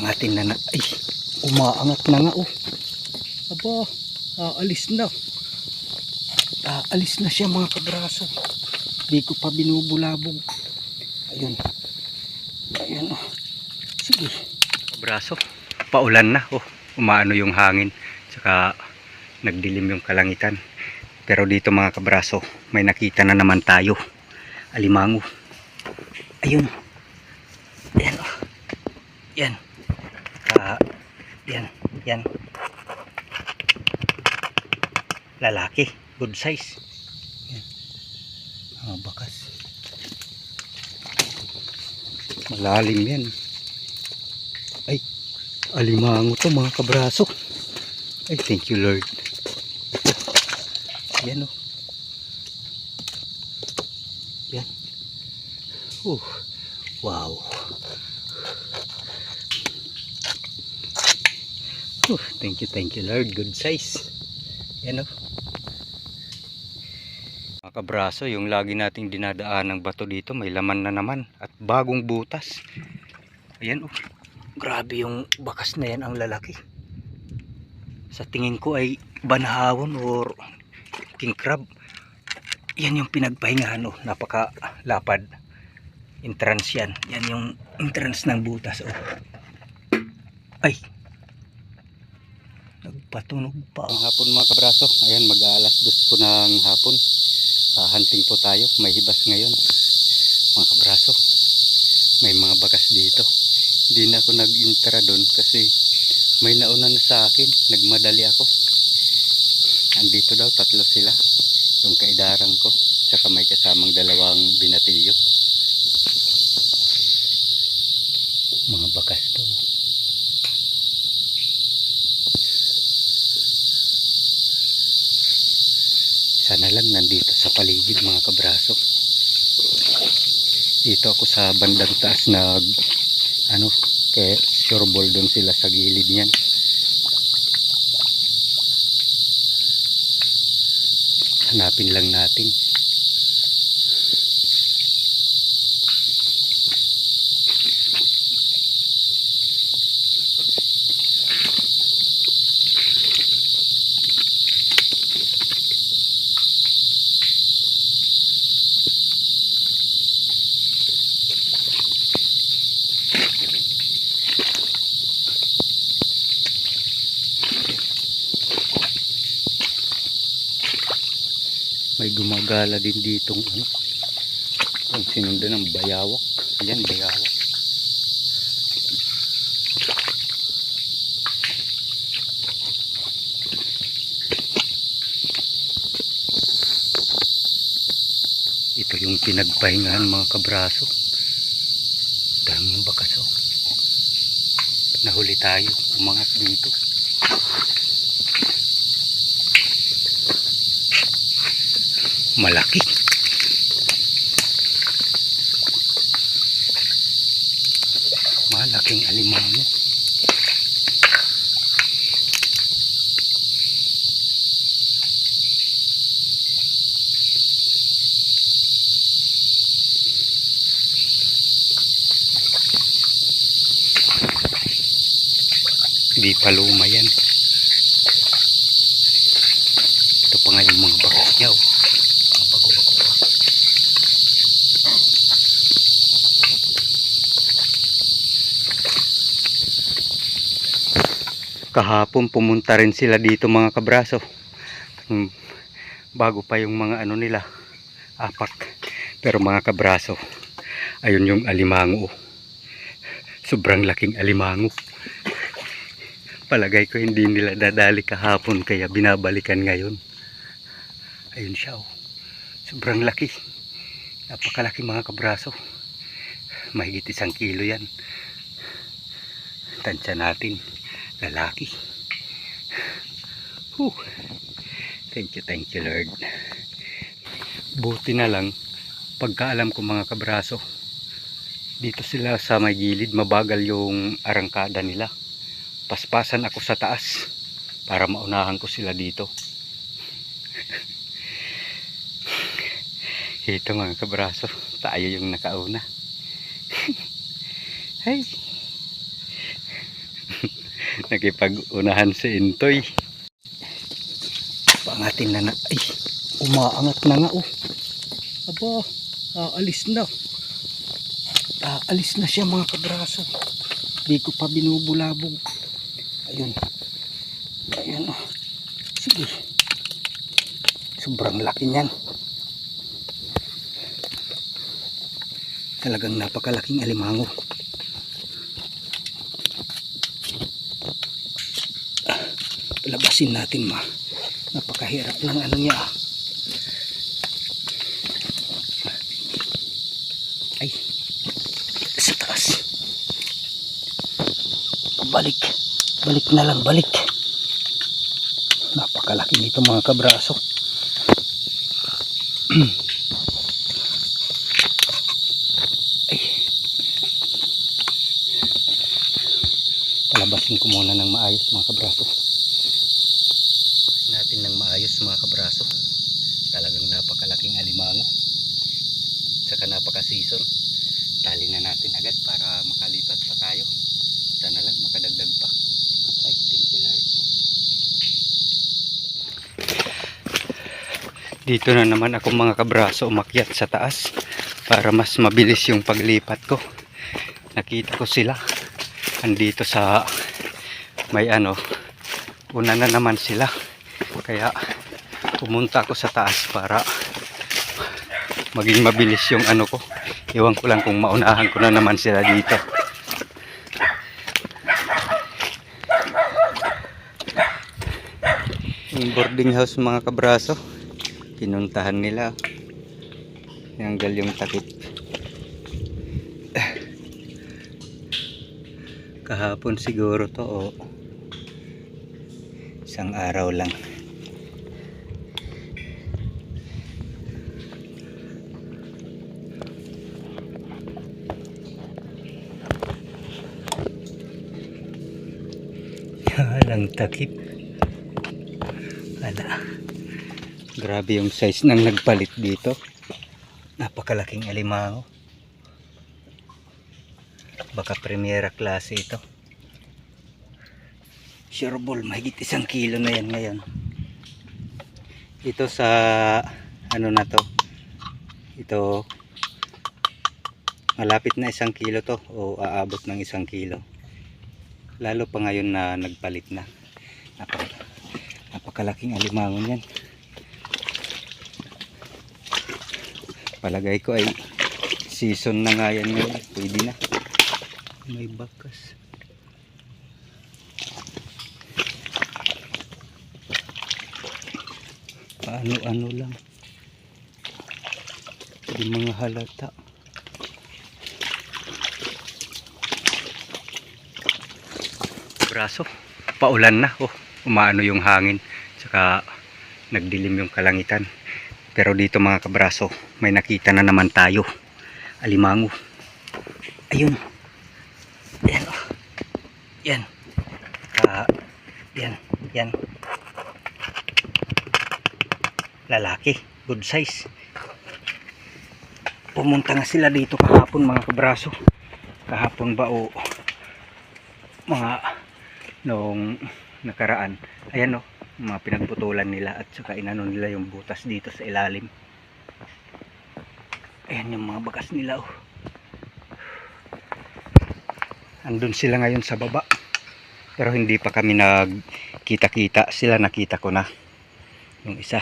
Angatin na na. Ay, umaangat na nga oh. Aba, aalis na. Aalis na siya mga kabraso. Di ko pa binubulabog. Ayun. Ayun oh. Sige. Kabraso, paulan na oh. Umaano yung hangin. Saka nagdilim yung kalangitan. Pero dito mga kabraso, may nakita na naman tayo. Alimango. Ayun. Yan oh. Ah, yan, yan. Lalaki, good size. Yan. Mga bakas. Malalim yan. Ay, alimango to mga kabraso. Ay, thank you Lord. Yan oh. Yan. Uh, wow. Oh, thank you, thank you Lord. Good size. Yan o. Mga kabraso, yung lagi nating dinadaan ng bato dito, may laman na naman. At bagong butas. Ayan o. Grabe yung bakas na yan ang lalaki. Sa tingin ko ay banahawon or king crab. Yan yung pinagpahingahan o. Napaka lapad. Entrance yan. Yan yung entrance ng butas o. Ay, Nagpatunog pa. Ang hapon mga kabraso. Ayan, mag-aalas dos po ng hapon. Ah, hunting po tayo. May hibas ngayon. Mga kabraso. May mga bakas dito. Hindi na ako nag-intera doon kasi may nauna na sa akin. Nagmadali ako. Andito daw, tatlo sila. Yung kaidarang ko. Tsaka may kasamang dalawang binatilyo. Mga bakas lang nandito sa paligid mga kabraso. Dito ako sa bandang taas nag ano kay sureball doon sila sa gilid niyan. Hanapin lang natin may gumagala din ditong ano. Ang sinundan ng bayawak. Ayan bayawak. Ito yung pinagpahingahan mga kabraso. Daming bakaso. Nahuli tayo. Umangat dito malaki. Malaking alimango di pa luma yan ito pa nga yung mga bakas niya oh. Mga bago-bago pa. Kahapon pumunta rin sila dito mga kabraso. Hmm, bago pa yung mga ano nila apak pero mga kabraso ayun yung alimango oh. sobrang laking alimango. Palagay ko hindi nila dadali kahapon kaya binabalikan ngayon. Ayun siya oh. sobrang laki. Napakalaki mga kabraso. Mahigit isang kilo yan. Tansya natin lalaki. Whew. thank you thank you Lord. Buti na lang pagkaalam ko mga kabraso dito sila sa may gilid mabagal yung arangkada nila. Paspasan ako sa taas para maunahan ko sila dito. Ito mga kabraso tayo yung nakauna. Hey Nakipag-unahan si Intoy. Pangatin na na. Ay, umaangat na nga oh. Aba, aalis na. Aalis na siya mga kabraso. Di ko pa binubulabog. Ayun. Ayun oh. Sige. Sobrang laki niyan. Talagang napakalaking alimango. Labasin natin ma. Napakahirap ng ano niya. ah. Ay. Sa taas. Balik. Balik na lang, balik. Napakalaki nito mga kabraso. Ay. Palabasin ko muna ng maayos mga kabraso. Natin ng maayos mga kabraso. Talagang napakalaking alimango. Saka napaka-season. Tali na natin agad para makalipat pa tayo. Sana lang makadagdag pa. Ay, thank you Lord. Dito na naman ako mga kabraso umakyat sa taas para mas mabilis yung paglipat ko. Nakita ko sila. Andito sa may ano, una na naman sila. Kaya pumunta ako sa taas para maging mabilis yung ano ko. Iwan ko lang kung maunahan ko na naman sila dito. Yung boarding house mga kabraso, pinuntahan nila. Tinanggal yung takip. Kahapon siguro to o isang araw lang. Walang takip. Wala. Grabe yung size ng nagpalit dito. Napakalaking alimango. Baka premiera klase ito. Sure ball, mahigit isang kilo na yan ngayon. Ito sa ano na to. Ito malapit na isang kilo to o aabot ng isang kilo. Lalo pa ngayon na nagpalit na. Napak napakalaking alimango niyan. Palagay ko ay season na nga yan ngayon. Pwede na. May bakas. Paano-ano lang. Di mga halata. Braso. Paulan na. Oh, umaano yung hangin. Saka nagdilim yung kalangitan. Pero dito mga kabraso, may nakita na naman tayo. Alimango. Ayun. Yan oh. Yan. Ah, yan. Yan. Lalaki. Good size. Pumunta nga sila dito kahapon mga kabraso. Kahapon ba o mga noong nakaraan. Ayan oh, mga pinagputulan nila at saka inano nila yung butas dito sa ilalim. Ayan yung mga bakas nila oh. Andun sila ngayon sa baba. Pero hindi pa kami nagkita-kita. Sila nakita ko na. Yung isa.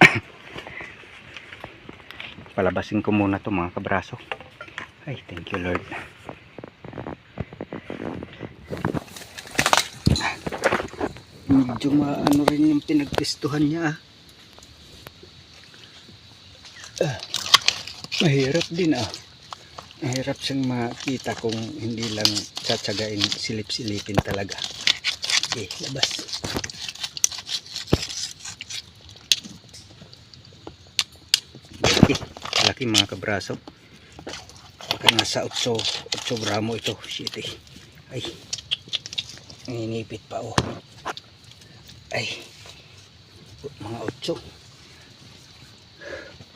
Palabasin ko muna to mga kabraso. Ay, thank you Lord. Medyo maano rin yung pinagpistuhan niya ah. Ah, mahirap din ah. Mahirap siyang makita kung hindi lang tsatsagain silip-silipin talaga. Okay, labas. Okay, laki mga kabraso. Baka nasa 8, 8 gramo ito. Shit eh. Ay, nanginipit pa oh. Ay, mga 8.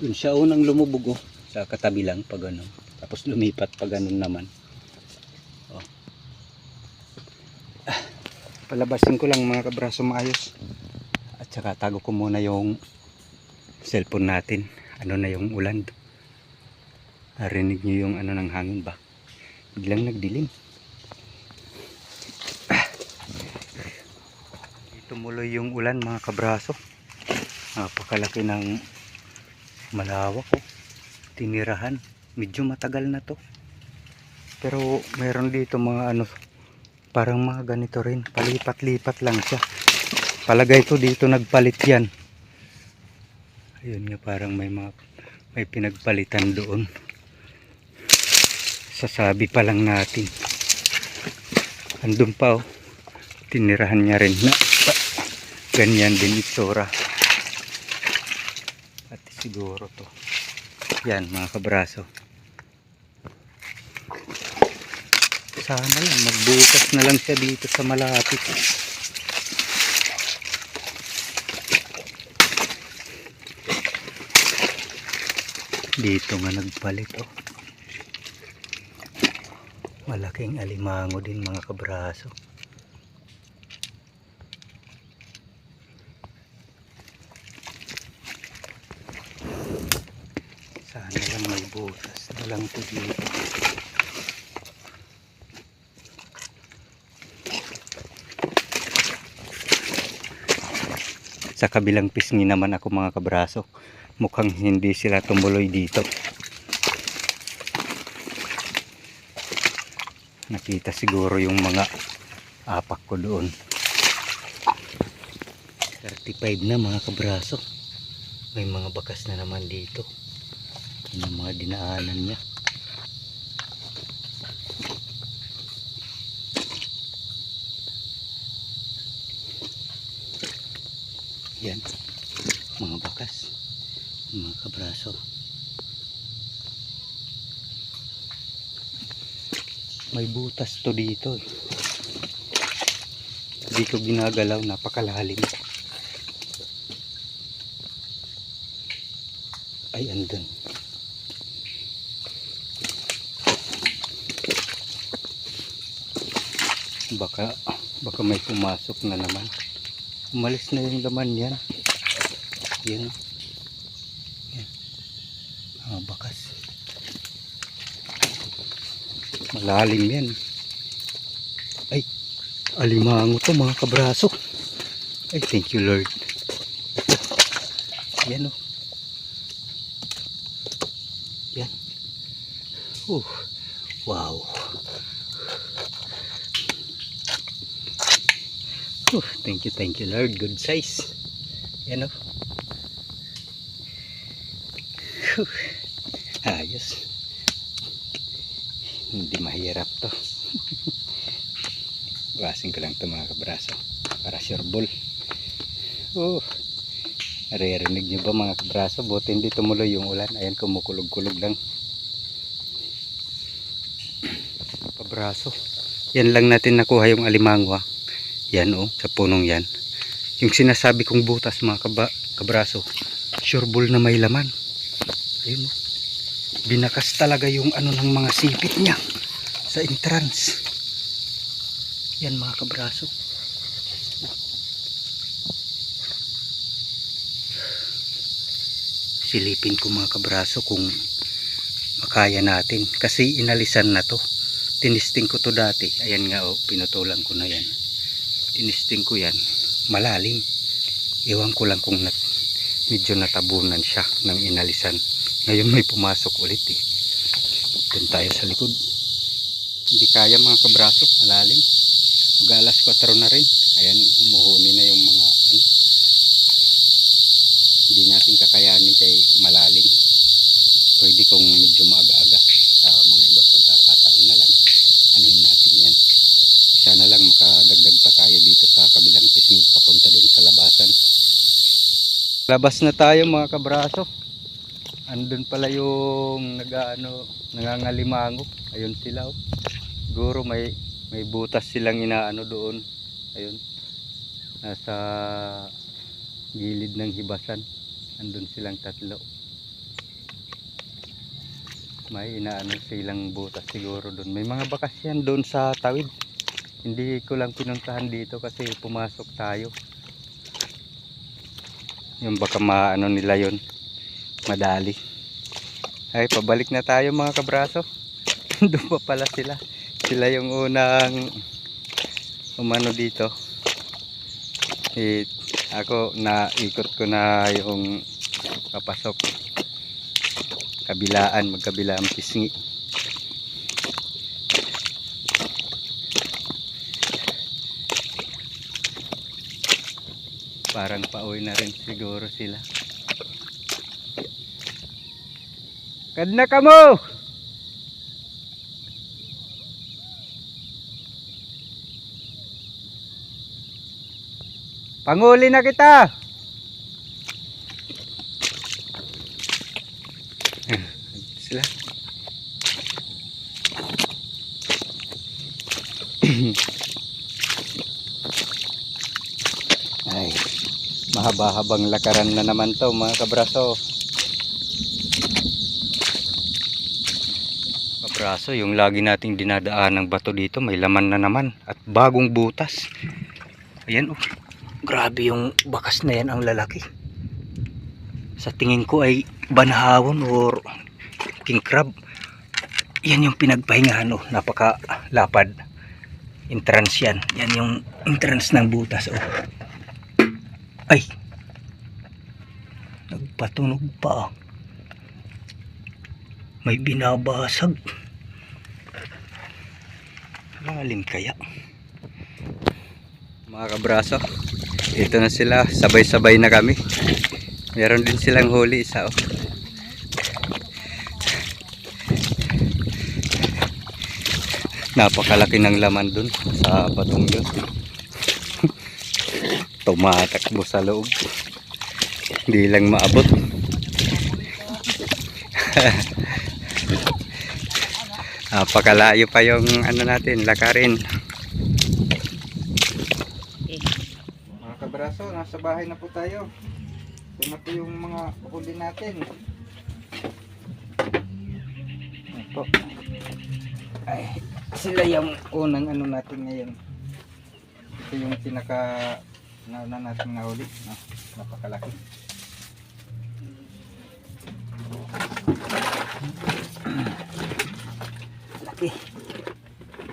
Yun siya unang lumubog oh. Sa katabi lang pag ano. Tapos lumipat pa ganun naman. Oh. palabasin ko lang mga kabraso maayos at saka tago ko muna yung cellphone natin ano na yung ulan narinig nyo yung ano ng hangin ba biglang nagdilim tumuloy yung ulan mga kabraso. Napakalaki ng malawak oh. tinirahan. Medyo matagal na to. Pero meron dito mga ano parang mga ganito rin. Palipat-lipat lang siya. Palagay ko dito nagpalit yan. Ayun nga parang may mga may pinagpalitan doon. Sasabi pa lang natin. Andun pa oh. Tinirahan niya rin. na ganyan din itsura. At siguro to. Yan mga kabraso. Sana lang magbukas na lang siya dito sa malapit. Dito nga nagpalit oh. Malaking alimango din mga kabraso sana lang may butas na lang to dito. Sa kabilang pisngi naman ako mga kabraso. Mukhang hindi sila tumuloy dito. Nakita siguro yung mga apak ko doon. 35 na mga kabraso. May mga bakas na naman dito mga dinaanan niya. Yan. Mga bakas. Mga kabraso. May butas to dito eh. di ko ginagalaw napakalalim. Ay andun baka baka may pumasok na naman. Umalis na yung laman yan yan yan. Ah, bakas. Malalim yan. Ay alimango to mga kabraso. Ay thank you lord. Yan o yan. Uh, wow uh, thank you thank you lord. Good size. Yan o Whew. ayos. Hindi mahirap to. Basin ko lang to mga kabraso para sure ball. Oh naririnig nyo ba mga kabraso? Buti hindi tumuloy yung ulan. Ayan kumukulog-kulog lang. Kabraso yan lang natin nakuha yung alimango ha. Yan oh sa punong yan. Yung sinasabi kong butas mga kaba, kabraso sure ball na may laman. Ayun oh. Binakas talaga yung ano ng mga sipit niya sa entrance. Yan mga kabraso. Silipin ko mga kabraso kung makaya natin. Kasi inalisan na to. Tinisting ko to dati. Ayan nga oh pinutulan ko na yan tinisting ko yan. Malalim. Iwan ko lang kung nat medyo natabunan siya ng inalisan. Ngayon may pumasok ulit eh. Doon tayo sa likod. Hindi kaya mga kabraso. Malalim. Mag alas 4 na rin. Ayan umuhuni na yung mga ano. Hindi natin kakayanin kay malalim. Pwede kung medyo maaga-aga sa mga ibang pagkakataon na lang anuhin natin yan isa na makadagdag pa tayo dito sa kabilang pisngi papunta doon sa labasan. Labas na tayo mga kabraso. Andun pala yung nagaano nangangalimango ayun sila oh. siguro may may butas silang inaano doon. Ayun. Nasa gilid ng hibasan. Andun silang tatlo. May inaano silang butas siguro doon. May mga bakas yan doon sa tawid Hindi ko lang pinuntahan dito kasi pumasok tayo. Yung baka maano nila yon madali. Ay, pabalik na tayo mga kabraso. Doon pa pala sila. Sila yung unang umano dito. Eh, ako na ikot ko na yung papasok. Kabilaan, magkabilaan pisngi. Parang pauwi na rin siguro sila. Kad na ka mo! Panguli na kita! Sila. Mahaba-habang lakaran na naman to mga kabraso. Kabraso, yung lagi nating dinadaan ng bato dito, may laman na naman at bagong butas. Ayan oh, grabe yung bakas na yan ang lalaki. Sa tingin ko ay banahawon or king crab. Yan yung pinagpahingahan oh, napaka lapad. Entrance yan. Yan yung entrance ng butas oh. Ay. Nagpatunog pa. May binabasag. Lalim kaya. Mga kabraso, ito na sila. Sabay-sabay na kami. Meron din silang huli isa oh. Napakalaki ng laman dun sa batong yun. Tumatakbo sa loob. Hindi lang maabot. Napakalayo pa yung ano natin, lakarin. Mga kabraso, nasa bahay na po tayo. Ito po yung mga huli natin. Ito. Ay, sila yung unang ano natin ngayon. Ito yung pinaka nauna natin nahuli. No? Napakalaki. Laki.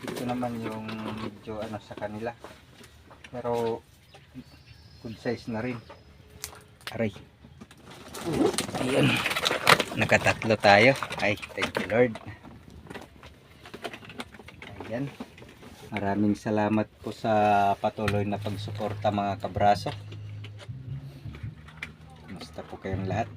Ito naman yung medyo ano sa kanila. Pero good size na rin. Aray. Ayan. Nakatatlo tayo. Ay, thank you Lord. Ayan. Maraming salamat po sa patuloy na pagsuporta mga kabraso. Kumusta po kayong lahat?